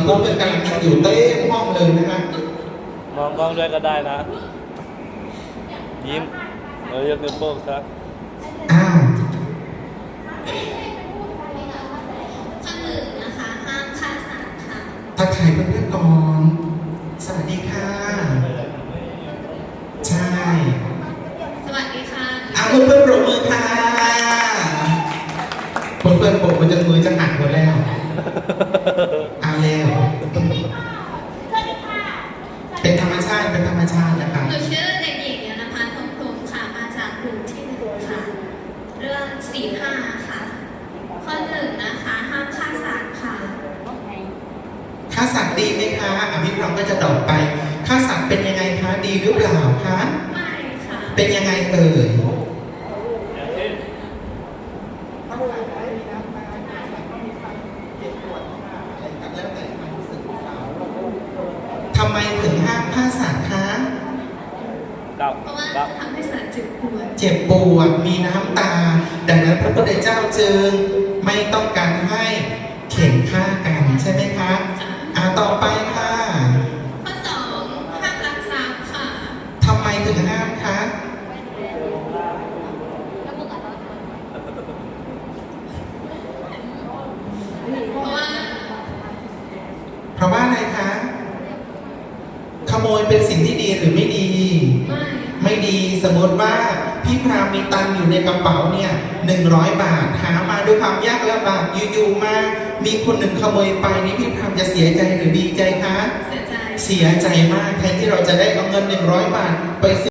นี้เพื่อนๆกำลังกันอยู่เต็มห้องเลยนะคะมองกล้องด้วยก็ได้นะ ยิ้มเออยกนิ้วโป้งซะอ้าวข้อหนึ่งนะคะห้ามฆ่าสัตว์ค่ะทักทายเพื่อนๆก่อนสวัสดีค่ะ ใช่ สวัสดีค่ะเอาเพื่อนๆ ธรรมชาติเป็นธรรมชาตินะคะหนูชื่อเด็กหญิงยานพัฒน์ทองพรหมค่ะ มาจากกลุ่มที่หนึ่งค่ะ เรื่องสี่ห้าค่ะ ข้อหนึ่งนะคะ ห้ามฆ่าสัตว์ค่ะค่าสัตว์ดีไหมคะอภิพรามก็จะตอบไปค่าสัตว์เป็นยังไงคะ ดีหรือเปล่าคะ ไม่ค่ะ เป็นยังไงเอ่ย อย่างเช่น ทำไมถึงห้ามฆ่าสัตว์คะ ดับเพราะว่าดับจะทำให้สัตว์เจ็บปวดเจ็บปวดมีน้ำตา ดังนั้นพระพุทธเจ้าจึงไม่ต้องการให้เข็นฆ่ากันใช่ไหมคะอ่าต่อไปค่ะข้อสองห้ามรักทรัพย์ค่ะทำไมถึงห้ามคะเพราะว่าเพราะว่าอะไรคะ ขโมยเป็นสิ่งที่ดีหรือไม่ดีไม่ไม่ดีส มมติว่าพี่พรามมีตังค์อยู่ในกระเป๋าเนี่ยหนึ่งร้อยบาท หามาด้วยความยากลำบากอยู่ๆมา มีคนหนึ่งขโมยไปนี่พี่พรามจะเสียใจหรือดีใจคะ เสียใจเสียใจมากแทนที่เราจะได้เอาเงินหนึ่งร้อยบาทไป